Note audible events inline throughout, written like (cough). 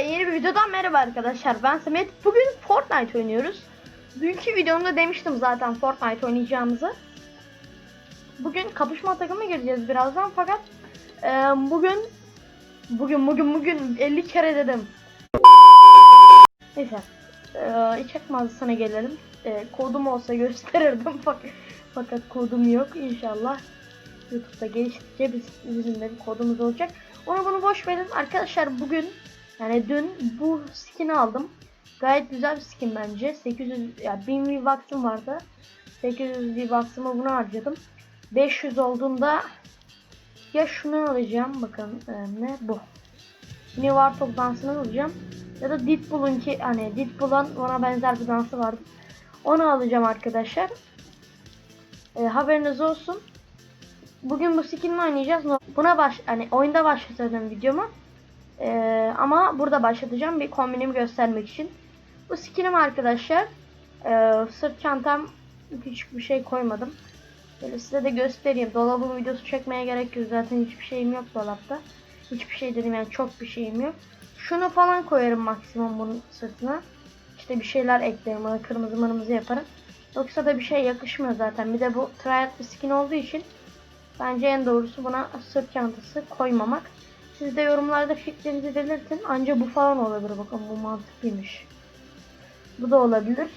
yeni bir videodan merhaba arkadaşlar. Ben Samet. Bugün Fortnite oynuyoruz. Dünkü videomda demiştim zaten Fortnite oynayacağımızı. Bugün kapışma takımı gireceğiz birazdan fakat e, bugün bugün bugün bugün 50 kere dedim. Neyse. E, içek mağazasına gelelim. E, kodum olsa gösterirdim (laughs) fakat, fakat kodum yok inşallah. YouTube'da geliştikçe biz, bizim de bir kodumuz olacak. Onu bunu boş verin. Arkadaşlar bugün yani dün bu skin'i aldım. Gayet güzel bir skin bence. 800 ya yani 1000 V-Bucks'ım vardı. 800 V-Bucks'ımı buna harcadım. 500 olduğunda ya şunu alacağım bakın e, ne bu. New Warthog dansını alacağım. Ya da Deadpool'un ki hani Deadpool'un ona benzer bir dansı vardı. Onu alacağım arkadaşlar. E, haberiniz olsun. Bugün bu skinle oynayacağız. Buna baş hani oyunda başlatacağım videomu. Ee, ama burada başlatacağım bir kombinimi göstermek için. Bu skinim arkadaşlar. Ee, sırt çantam küçük bir şey koymadım. Böyle size de göstereyim. Dolabın videosu çekmeye gerek yok. Zaten hiçbir şeyim yok dolapta. Hiçbir şey dedim yani çok bir şeyim yok. Şunu falan koyarım maksimum bunun sırtına. İşte bir şeyler eklerim. Kırmızı mırmızı yaparım. Yoksa da bir şey yakışmıyor zaten. Bir de bu tryhard bir skin olduğu için Bence en doğrusu buna sırt çantası koymamak. Siz de yorumlarda fikrinizi belirtin. Ancak bu falan olabilir. Bakın bu mantıklıymış. Bu da olabilir.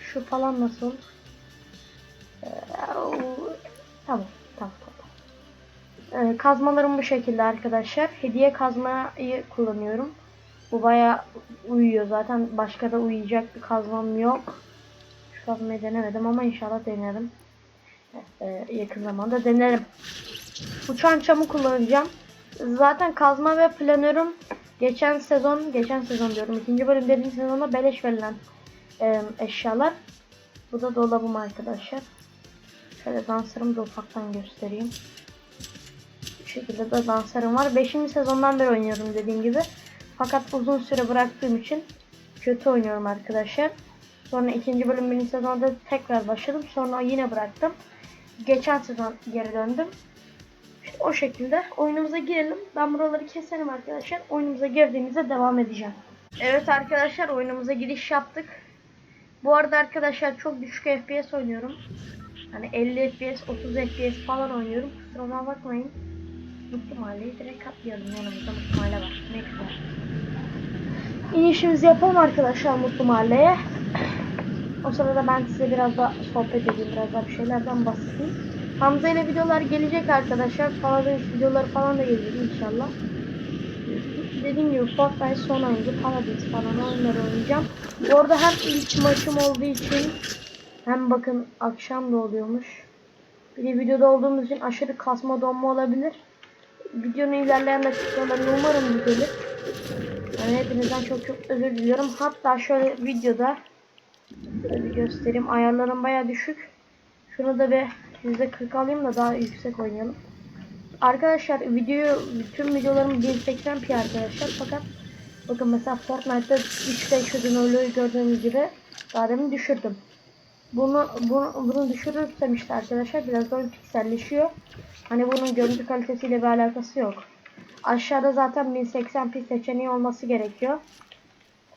Şu falan nasıl? Ee, tamam. Tamam tamam. Ee, kazmalarım bu şekilde arkadaşlar. Hediye kazmayı kullanıyorum. Bu baya uyuyor. Zaten başka da uyuyacak bir kazmam yok. Şu kazmayı denemedim ama inşallah denerim. Ee, yakın zamanda denerim. Uçan çamı kullanacağım. Zaten kazma ve planörüm geçen sezon, geçen sezon diyorum. ikinci bölüm birinci sezonda beleş verilen e, eşyalar. Bu da dolabım arkadaşlar. Şöyle danslarımı da ufaktan göstereyim. Bu şekilde de danslarım var. Beşinci sezondan beri oynuyorum dediğim gibi. Fakat uzun süre bıraktığım için kötü oynuyorum arkadaşlar. Sonra ikinci bölüm birinci sezonda tekrar başladım. Sonra yine bıraktım geçen sezon geri döndüm. O şekilde oyunumuza girelim. Ben buraları keserim arkadaşlar. Oyunumuza girdiğimizde devam edeceğim. Evet arkadaşlar oyunumuza giriş yaptık. Bu arada arkadaşlar çok düşük FPS oynuyorum. Hani 50 FPS, 30 FPS falan oynuyorum. Kusuruma bakmayın. Mahalle'yi direkt atlayalım. Yanımızda Mutlu Mahalle var. Ne güzel. İnişimizi yapalım arkadaşlar Mutlu Mahalle'ye. O sırada ben size biraz da sohbet edeyim, biraz daha bir şeylerden bahsedeyim. Hamza ile videolar gelecek arkadaşlar. Paladins videoları falan da gelecek inşallah. Dediğim gibi Fortnite son oyuncu Paladins falan oyunları oynayacağım. Bu arada hem ilk maçım olduğu için hem bakın akşam da oluyormuş. Bir de videoda olduğumuz için aşırı kasma donma olabilir. Videonun ilerleyen dakikalarında umarım düzelir. Yani hepinizden çok çok özür diliyorum. Hatta şöyle videoda Şöyle bir göstereyim. Ayarlarım baya düşük. Şunu da bir %40 alayım da daha yüksek oynayalım. Arkadaşlar videoyu bütün videolarım 1080p arkadaşlar fakat bakın mesela Fortnite'da 3 öyle gördüğünüz gibi daha demin düşürdüm. Bunu, bunu, bunu düşürürsem işte arkadaşlar biraz daha pikselleşiyor. Hani bunun görüntü kalitesiyle bir alakası yok. Aşağıda zaten 1080p seçeneği olması gerekiyor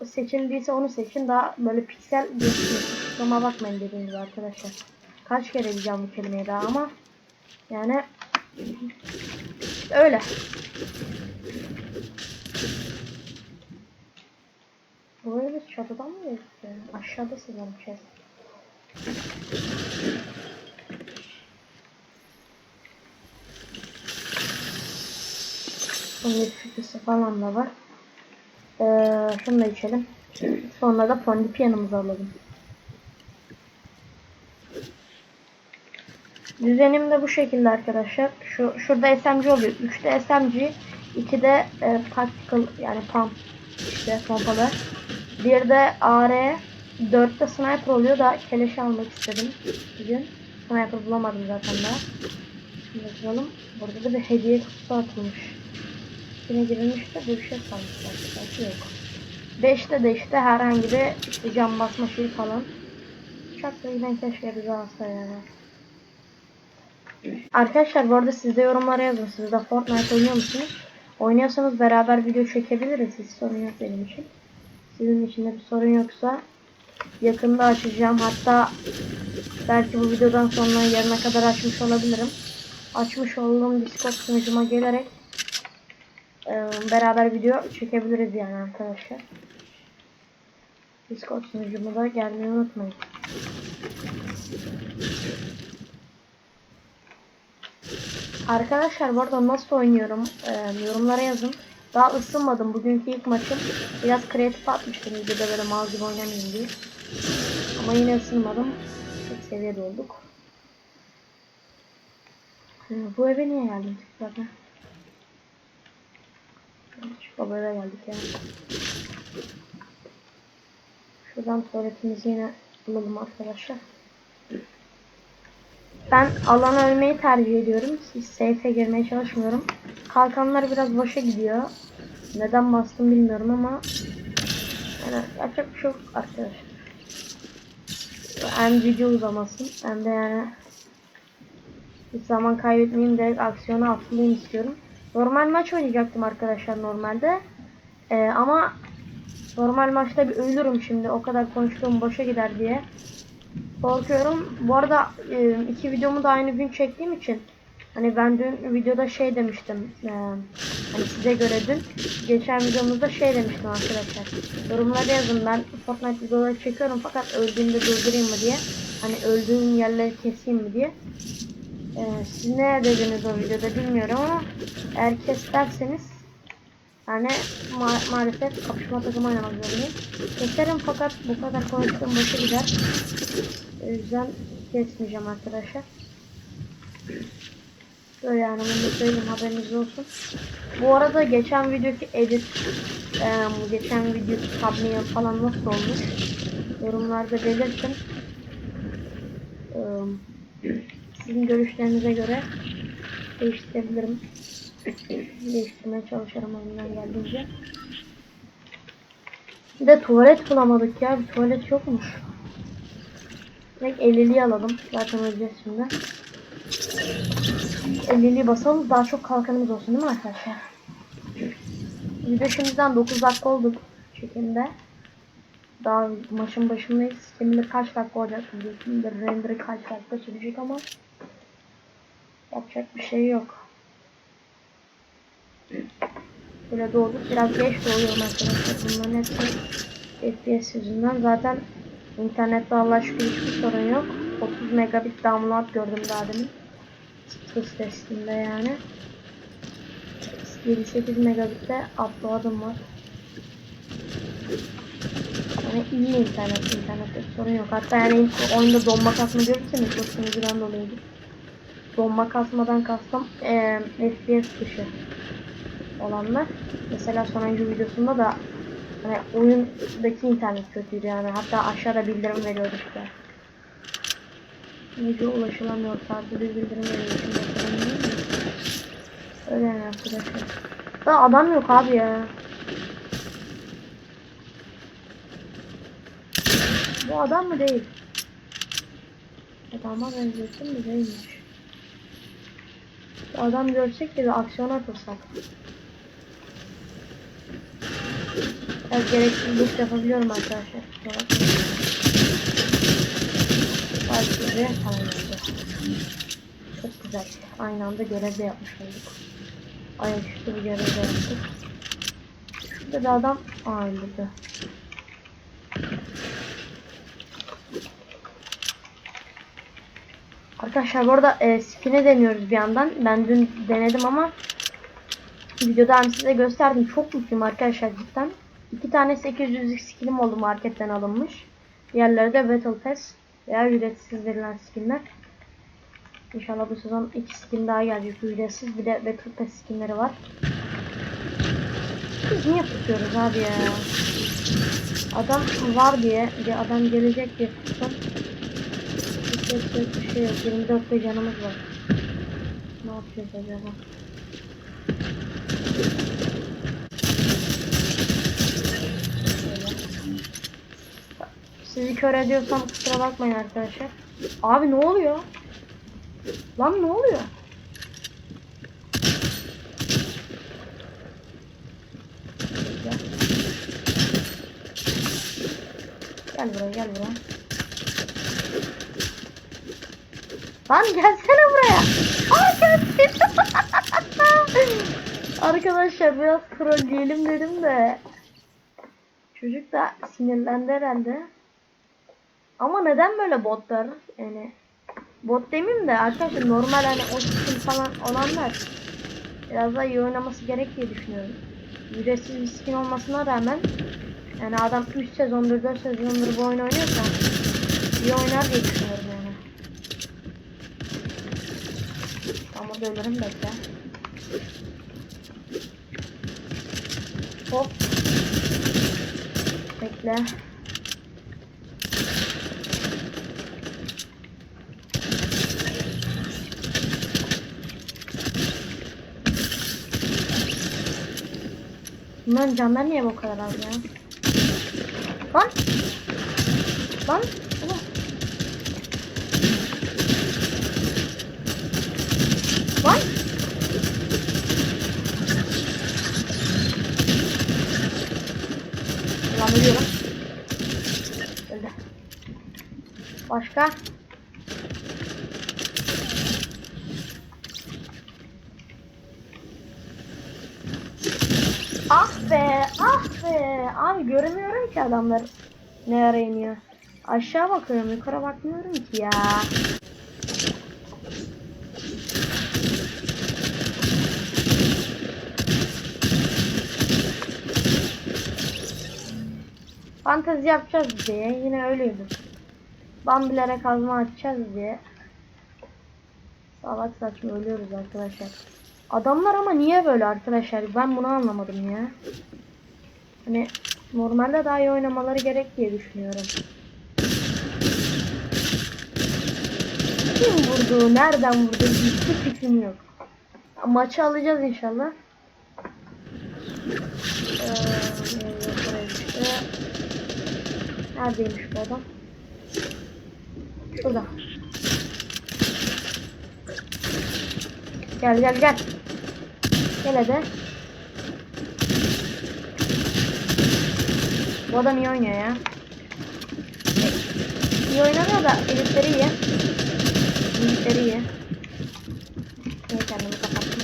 seçildiyse onu seçin. Daha böyle piksel gözüküyor. Kusuruma bakmayın dediğim gibi arkadaşlar. Kaç kere diyeceğim bu kelimeyi daha ama yani öyle. Buraya biz çatıdan mı geçtik? Aşağıda şey. Bunun bir falan da var. Ee, şunu da içelim. Sonra da fondip yanımıza alalım. Düzenim de bu şekilde arkadaşlar. Şu şurada SMG oluyor. 3'te SMG, 2'de e, tactical yani pump işte pompalı. Bir de AR, 4'te sniper oluyor da keleş almak istedim bugün. Sniper bulamadım zaten daha. Şimdi bakalım. Burada da bir hediye kutusu atılmış. Yine girilmiş de bir şey sanmışlar. Belki yok. 5'te de işte herhangi bir işte cam basma şeyi falan. Çok da yine keşke bize alsa yani. Arkadaşlar bu arada siz de yorumlara yazın. Siz de Fortnite oynuyor musunuz? Oynuyorsanız beraber video çekebiliriz. Hiç sorun yok benim için. Sizin için de bir sorun yoksa yakında açacağım. Hatta belki bu videodan sonra yarına kadar açmış olabilirim. Açmış olduğum Discord sunucuma gelerek e, beraber video çekebiliriz yani arkadaşlar. Discord sunucuma da gelmeyi unutmayın. Arkadaşlar bu arada nasıl oynuyorum e, yorumlara yazın. Daha ısınmadım. Bugünkü ilk maçım. Biraz kreatif atmıştım videoda böyle mal gibi oynamayayım diye. Ama yine ısınmadım. Tek seviyede olduk. E, bu eve niye geldim tekrardan? Şu baba eve geldik yani. Şuradan tuvaletimizi yine bulalım arkadaşlar. Ben alana ölmeyi tercih ediyorum. Hiç safe'e girmeye çalışmıyorum. Kalkanlar biraz boşa gidiyor. Neden bastım bilmiyorum ama yani yapacak bir şey arkadaşlar. Hem video uzamasın hem de yani hiç zaman kaybetmeyeyim direkt aksiyona atılayım istiyorum. Normal maç oynayacaktım arkadaşlar normalde. Ee, ama normal maçta bir ölürüm şimdi o kadar konuştuğum boşa gider diye. Korkuyorum. Bu arada e, iki videomu da aynı gün çektiğim için hani ben dün videoda şey demiştim. E, hani size göre dün geçen videomuzda şey demiştim arkadaşlar. Yorumlara yazın ben Fortnite videoları çekiyorum fakat öldüğümde durdurayım mı diye. Hani öldüğüm yerleri keseyim mi diye. E, siz ne dediniz o videoda bilmiyorum ama eğer kes derseniz yani ma maalesef kapışma takımı oynamak zorundayım. Keserim fakat bu kadar konuştuğum boşa gider. O yüzden kesmeyeceğim arkadaşlar. Böyle yani bunu söyleyeyim haberiniz olsun. Bu arada geçen videodaki edit, e, geçen video thumbnail falan nasıl olmuş? Yorumlarda belirtin. E, sizin görüşlerinize göre değiştirebilirim. Değiştirmeye çalışırım elimden geldiğince. Bir de tuvalet bulamadık ya. Bir tuvalet yokmuş. Direkt 50'liği alalım. Zaten öleceğiz şimdi. 50'liği basalım. Daha çok kalkanımız olsun değil mi arkadaşlar? Video şimdiden 9 dakika olduk çekimde. Daha maçın başındayız. Bilir kaç dakika olacak. Bilir render'ı kaç dakika sürecek ama yapacak bir şey yok. Böyle doğduk. Biraz geç doğuyorum arkadaşlar. Bunların hepsi FPS yüzünden. Zaten internette Allah şükür hiçbir sorun yok. 30 megabit download gördüm daha demin. Hız testinde yani. 7-8 megabitte upload'um var. Yani iyi internet, internette sorun yok. Hatta yani oyunda donma kasma görürseniz bu sunucudan dolayıydı. Donma kasmadan kastım e, FPS dışı olanlar. Mesela sonuncu videosunda da hani oyundaki internet kötüydü yani. Hatta aşağıda bildirim veriyordu işte. Video ulaşılamıyor tarzı bir bildirim veriyor. Öyle yani arkadaşlar. Da adam yok abi ya. Bu adam mı değil? Adama benziyorsun mu değilmiş. Adam görsek de bir aksiyon atılsak. Evet gereksiz boost yapabiliyorum arkadaşlar. Belki de tamamlandı. Çok güzel. Aynı anda görev de yapmış olduk. Ayaküstü bir görev de yaptık. Şurada bir adam öldürdü. Arkadaşlar bu arada e, skin'e deniyoruz bir yandan. Ben dün denedim ama videoda hem size gösterdim. Çok mutluyum arkadaşlar cidden. İki tane 800'lük skinim oldu marketten alınmış. Diğerleri de Battle Pass veya ücretsiz verilen skinler. İnşallah bu sezon iki skin daha gelecek ücretsiz. Bir de Battle Pass skinleri var. Biz niye tutuyoruz abi ya? Adam var diye, bir adam gelecek diye tuttum. Bir şey yok. 24 de canımız var. Ne yapacağız acaba? Sizi kör ediyorsam kusura bakmayın arkadaşlar. Abi ne oluyor? Lan ne oluyor? Gel buraya gel buraya. Lan gelsene buraya. Arkadaşlar (laughs) biraz trolleyelim dedim de. Çocuk da sinirlendi herhalde. Ama neden böyle botlar? Yani bot demeyeyim de arkadaşlar normal hani o skin falan olanlar biraz daha iyi oynaması gerek diye düşünüyorum. Ücretsiz bir skin olmasına rağmen yani adam 3 sezondur 4 sezondur bu oyunu oynuyorsa iyi oynar diye düşünüyorum yani. Ama da ölürüm bekle. Hop. Bekle. Bunların canları niye bu kadar az ya? Lan! Lan! Ulan! Lan! Ulan ölüyorum. Öldü. Başka? Ah be, ah Abi göremiyorum ki adamlar ne ara iniyor. Aşağı bakıyorum, yukarı bakmıyorum ki ya. Fantezi yapacağız diye yine öyleydi. Bambilere kazma atacağız diye. Salak saçma ölüyoruz arkadaşlar. Adamlar ama niye böyle arkadaşlar? Ben bunu anlamadım ya. Hani normalde daha iyi oynamaları gerek diye düşünüyorum. Kim vurdu? Nereden vurdu? Hiçbir fikrim yok. Maçı alacağız inşallah. Ee, düştü. Neredeymiş bu adam? Şurada. Gel gel gel. Gel hadi. Bu adam iyi oynuyor ya. İyi oynamıyor da elitleri iyi. Elitleri iyi. Niye kendimi kapattım?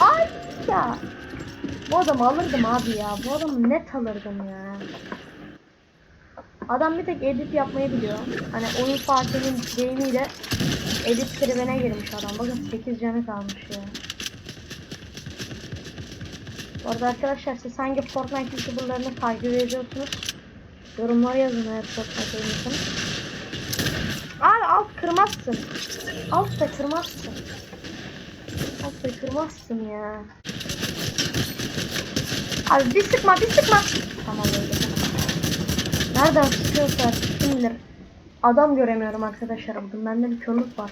Ay ya. Bu adamı alırdım abi ya. Bu adamı net alırdım ya. Adam bir tek edit yapmayı biliyor. Hani oyun Fatih'in deyimiyle edit tribine girmiş adam. Bakın 8 canı kalmış ya. Bu arada arkadaşlar siz hangi Fortnite YouTuber'larını takip ediyorsunuz? Yorumlara yazın eğer Fortnite oynuyorsanız. Abi alt kırmazsın. Alt da kırmazsın. Alt da kırmazsın ya. Abi bir sıkma bir sıkma. Tamam öyle. Nereden sıkıyorsa kim bilir. Adam göremiyorum arkadaşlar bugün. Bende bir körlük var.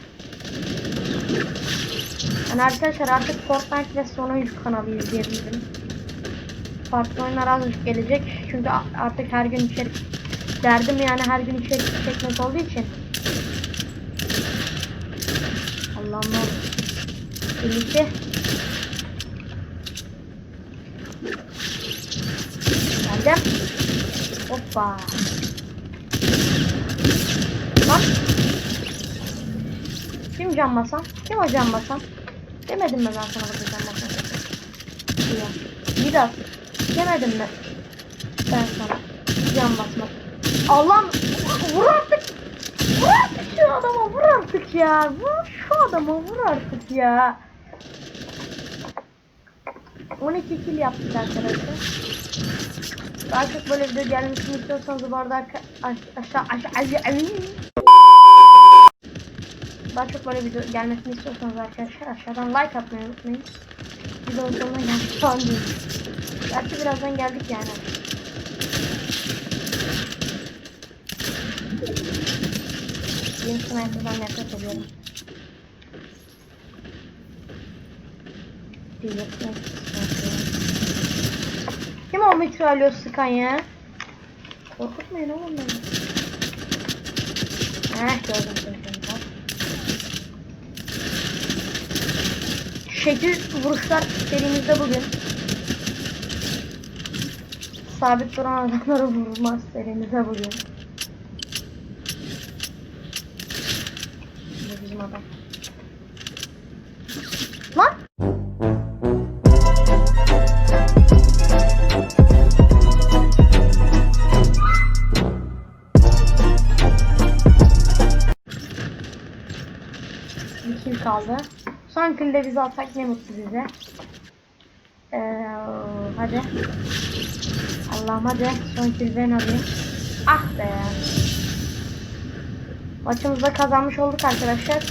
Yani arkadaşlar artık Fortnite ve Sona yük kanalı izleyebilirim. Farklı oyunlar azıcık gelecek. Çünkü artık her gün içerik derdim yani her gün içerik çekmek olduğu için. Allah'ım ne. Birlikte. Geldim. Hoppa. Lan. Kim can basan? Kim o can basan? Demedim mi ben sana bakın can basan? İyi. Midas. Demedim mi? Ben sana can basmak. Allah'ım vur artık. Vur artık şu adama vur artık ya. Vur şu adama vur artık ya. 12 kill yaptık arkadaşlar. Daha çok böyle video gelmesini istiyorsanız bu arada aşağı aşağı aşağı Daha çok böyle video gelmesini istiyorsanız arkadaşlar aşağıdan like atmayı unutmayın. Videonun sonuna geldik falan değil. Gerçi birazdan geldik yani. Yeni sniper'dan nefret ediyorum. Diyecek Kim o mitralyo sıkan ya? Korkutmayın oğlum beni. Heh gördüm seni. Şekil vuruşlar serimizde bugün. Sabit duran adamları vurmaz serimizde bugün. Bu bizim adam. Kaldı. Son killde bizi alsak ne mutlu bize. Ee, hadi. Allah'ım hadi. Son kill ben alayım. Ah be. Maçımızda kazanmış olduk arkadaşlar.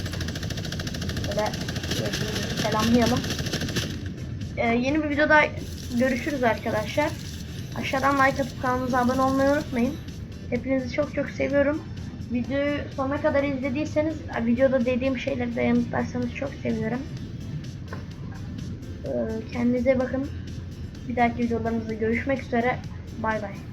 Böyle selamlayalım. Ee, yeni bir videoda görüşürüz arkadaşlar. Aşağıdan like atıp kanalımıza abone olmayı unutmayın. Hepinizi çok çok seviyorum. Videoyu sonuna kadar izlediyseniz, videoda dediğim şeyleri de yanıtlarsanız çok sevinirim. Ee, kendinize bakın. Bir dahaki videolarımızda görüşmek üzere. Bay bay.